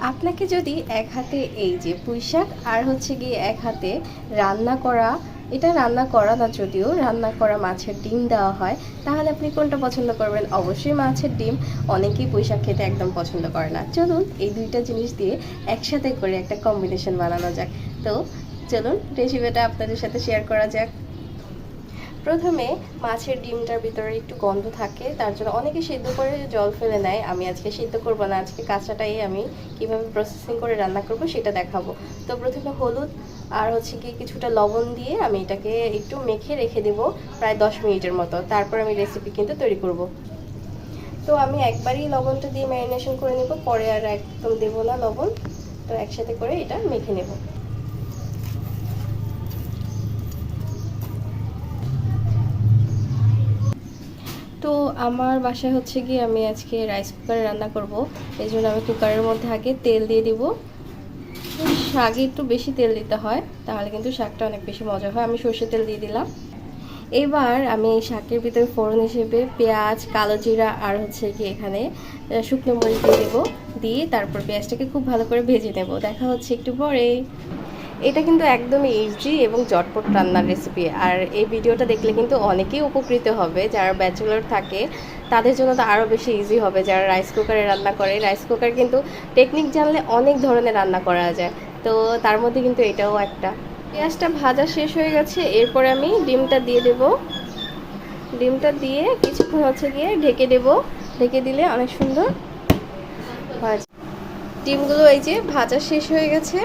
আপনাকে যদি এক হাতে এই যে পুঁইশাক আর হচ্ছে গিয়ে এক হাতে রান্না করা, এটা রান্না করা না যদিও রান্না করা মাছের ডিম দেওয়া হয়, তাহলে আপনি কোনটা পছন্দ করবেন? অবশ্যই মাছের ডিম। অনেকেই পুঁইশাক খেতে একদম পছন্দ করে না। চলুন এই দুইটা জিনিস দিয়ে একসাথে করে একটা কম্বিনেশন বানানো যাক। তো চলুন রেসিপিটা আপনাদের সাথে শেয়ার করা যাক। প্রথমে মাছের ডিমটার ভিতরে একটু গন্ধ থাকে, তার জন্য অনেকে সিদ্ধ করে জল ফেলে নেয়। আমি আজকে সিদ্ধ করব না, আজকে কাঁচাটাই আমি কীভাবে প্রসেসিং করে রান্না করব সেটা দেখাবো। তো প্রথমে হলুদ আর হচ্ছে কি কিছুটা লবণ দিয়ে আমি এটাকে একটু মেখে রেখে দেবো প্রায় দশ মিনিটের মতো। তারপর আমি রেসিপি কিন্তু তৈরি করব। তো আমি একবারই লবণটা দিয়ে ম্যারিনেশন করে নেব, পরে আর একদম দেবো না লবণ। তো একসাথে করে এটা মেখে নেব। তো আমার বাসায় হচ্ছে কি আমি আজকে রাইস কুকারে রান্না করব। এই জন্য আমি কুকারের মধ্যে আগে তেল দিয়ে দিব। শাকে একটু বেশি তেল দিতে হয়, তাহলে কিন্তু শাকটা অনেক বেশি মজা হয়। আমি সর্ষে তেল দিয়ে দিলাম। এবার আমি শাকের ভিতরে ফোড়ন হিসেবে পেঁয়াজ, কালো জিরা আর হচ্ছে কি এখানে শুকনো মরিচ দিয়ে দেবো। দিয়ে তারপর পেঁয়াজটাকে খুব ভালো করে ভেজে নেব। দেখা হচ্ছে একটু পরে। এটা কিন্তু একদমই ইজি এবং জটপট রান্নার রেসিপি আর এই ভিডিওটা দেখলে কিন্তু অনেকেই উপকৃত হবে। যারা ব্যাচেলর থাকে, তাদের জন্য তো আরও বেশি ইজি হবে। যারা রাইস কুকারে রান্না করে রাইস কুকার কিন্তু টেকনিক জানলে অনেক ধরনের রান্না করা যায়। তো তার মধ্যে কিন্তু এটাও একটা। পেঁয়াজটা ভাজা শেষ হয়ে গেছে। এরপরে আমি ডিমটা দিয়ে দেব। ডিমটা দিয়ে কিছুক্ষণ হচ্ছে গিয়ে ঢেকে দেব। ঢেকে দিলে অনেক সুন্দর ডিমগুলো এই যে ভাজা শেষ হয়ে গেছে।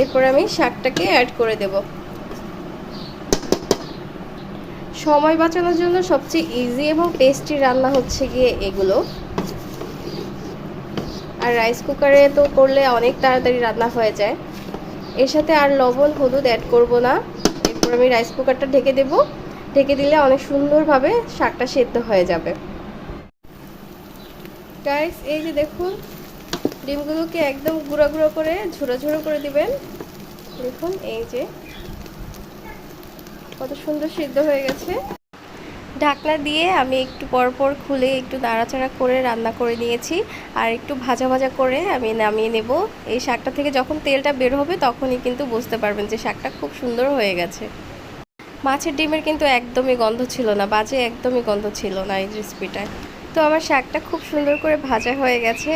এরপর আমি শাকটাকে অ্যাড করে দেব। সময় বাঁচানোর জন্য সবচেয়ে ইজি এবং টেস্টি রান্না হচ্ছে গিয়ে এগুলো। আর রাইস কুকারে তো করলে অনেক তাড়াতাড়ি রান্না হয়ে যায়। এর সাথে আর লবণ, হলুদ অ্যাড করব না। এরপর আমি রাইস কুকারটা ঢেকে দেব। ঢেকে দিলে অনেক সুন্দরভাবে শাকটা সেদ্ধ হয়ে যাবে। গাইস এই যে দেখুন ডিমগুলোকে একদম গুঁড়ো গুঁড়ো করে ঝুড়ো ঝুড়ো করে দিবেন। দেখুন, এই যে কত সুন্দর সিদ্ধ হয়ে গেছে। ঢাকনা দিয়ে আমি একটু পরপর খুলে একটু নাড়াচাড়া করে রান্না করে নিয়েছি। আর একটু ভাজা ভাজা করে আমি নামিয়ে নেব। এই শাকটা থেকে যখন তেলটা বের হবে, তখনই কিন্তু বুঝতে পারবেন যে শাকটা খুব সুন্দর হয়ে গেছে। মাছের ডিমের কিন্তু একদমই গন্ধ ছিল না, বাজে একদমই গন্ধ ছিল না এই রেসিপিটায় তো আমার শাকটা খুব সুন্দর করে ভাজা হয়ে গেছে।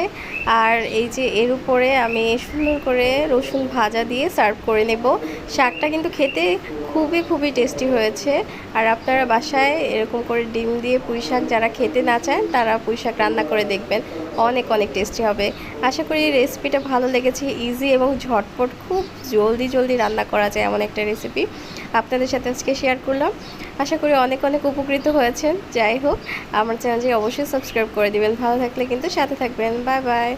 আর এই যে এর উপরে আমি সুন্দর করে রসুন ভাজা দিয়ে সার্ভ করে নেব। শাকটা কিন্তু খেতে খুবই খুবই টেস্টি হয়েছে। আর আপনারা বাসায় এরকম করে ডিম দিয়ে পুঁই শাক যারা খেতে না চান, তারা পুঁই শাক রান্না করে দেখবেন। অনেক অনেক টেস্টি হবে। আশা করি রেসিপিটা ভালো লেগেছে। ইজি এবং ঝটপট, খুব জলদি জলদি রান্না করা যায় এমন একটা রেসিপি আপনাদের সাথে আজকে শেয়ার করলাম। আশা করি অনেক অনেক উপকৃত হয়েছেন। যাই হোক, আমার চ্যানেলটি অবশ্যই সাবস্ক্রাইব করে দিবেন। ভালো থাকলে কিন্তু সাথে থাকবেন। Bye bye